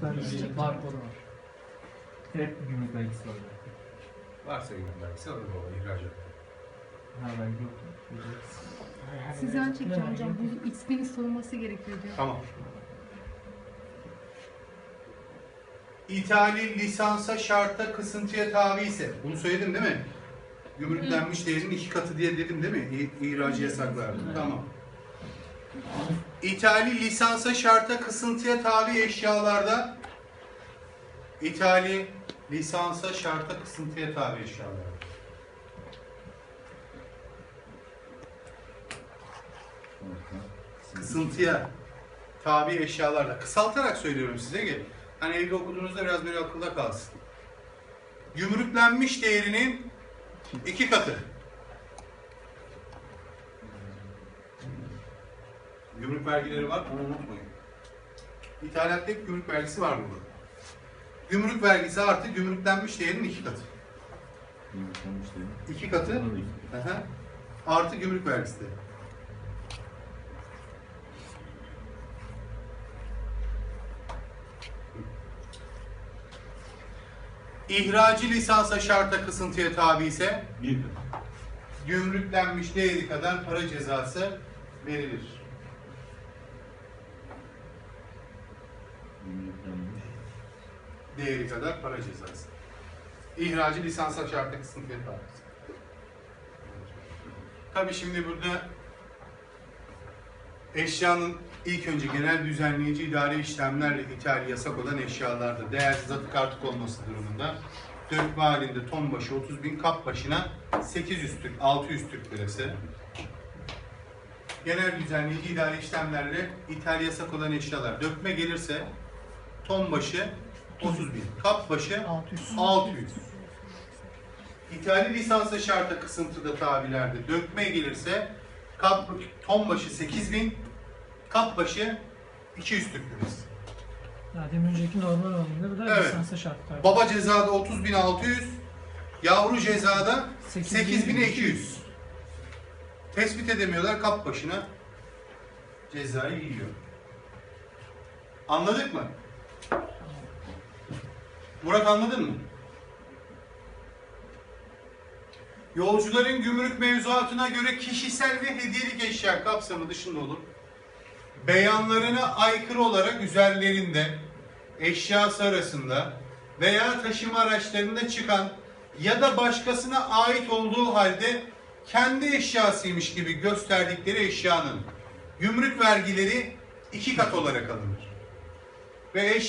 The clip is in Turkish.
gümrük vergisi barkodu var. Direkt bir gümrük vergisi var. Varsa gümrük vergisi alır baba ihracat. Ha vergi yok. Sizden çekeceğim hocam. Bu isminin sorulması gerekiyor diyor. Tamam. İthali lisansa şarta kısıntıya tabi ise bunu söyledim değil mi? Gümrüklenmiş değerinin iki katı diye dedim değil mi? İ- İhracı yasaklardı. Tamam. İthali lisansa şarta kısıntıya tabi eşyalarda İthali lisansa şarta kısıntıya tabi eşyalarda. Kısıntıya tabi eşyalarda. Kısaltarak söylüyorum size ki hani evde okuduğunuzda biraz böyle akılda kalsın. Gümrüklenmiş değerinin iki katı. Gümrük vergileri var, onu unutmayın. İthalatta hep gümrük vergisi var burada. Gümrük vergisi artı gümrüklenmiş değerinin iki katı. İki katı aha, artı gümrük vergisi de. İhracı lisansa şarta kısıntıya tabi ise Bir gümrüklenmiş değeri kadar para cezası verilir. Değeri kadar para cezası. İhracı lisansa kısıntıya tabi ise. Tabi şimdi burada eşyanın ilk önce genel düzenleyici idari işlemlerle ithali yasak olan eşyalarda değersiz atık artık olması durumunda dökme halinde ton başı 30 bin kap başına 800 Türk, 600 Türk lirası. Genel düzenleyici idari işlemlerle ithal yasak olan eşyalar dökme gelirse ton başı 30 bin, kap başı 600. 600. İthali lisansa şarta kısıntıda tabilerde dökme gelirse kap, ton başı 8000, kap başı 200 Türk lirası. Ya demin önceki normal olanında bu da Evet. lisansa şartlar. Baba cezada 30.600, yavru cezada 8200. 8.200. Tespit edemiyorlar kap başına cezayı yiyor. Anladık mı? Murat anladın mı? Yolcuların gümrük mevzuatına göre kişisel ve hediyelik eşya kapsamı dışında olur. Beyanlarına aykırı olarak üzerlerinde, eşyası arasında veya taşıma araçlarında çıkan ya da başkasına ait olduğu halde kendi eşyasıymış gibi gösterdikleri eşyanın gümrük vergileri iki kat olarak alınır. Ve eş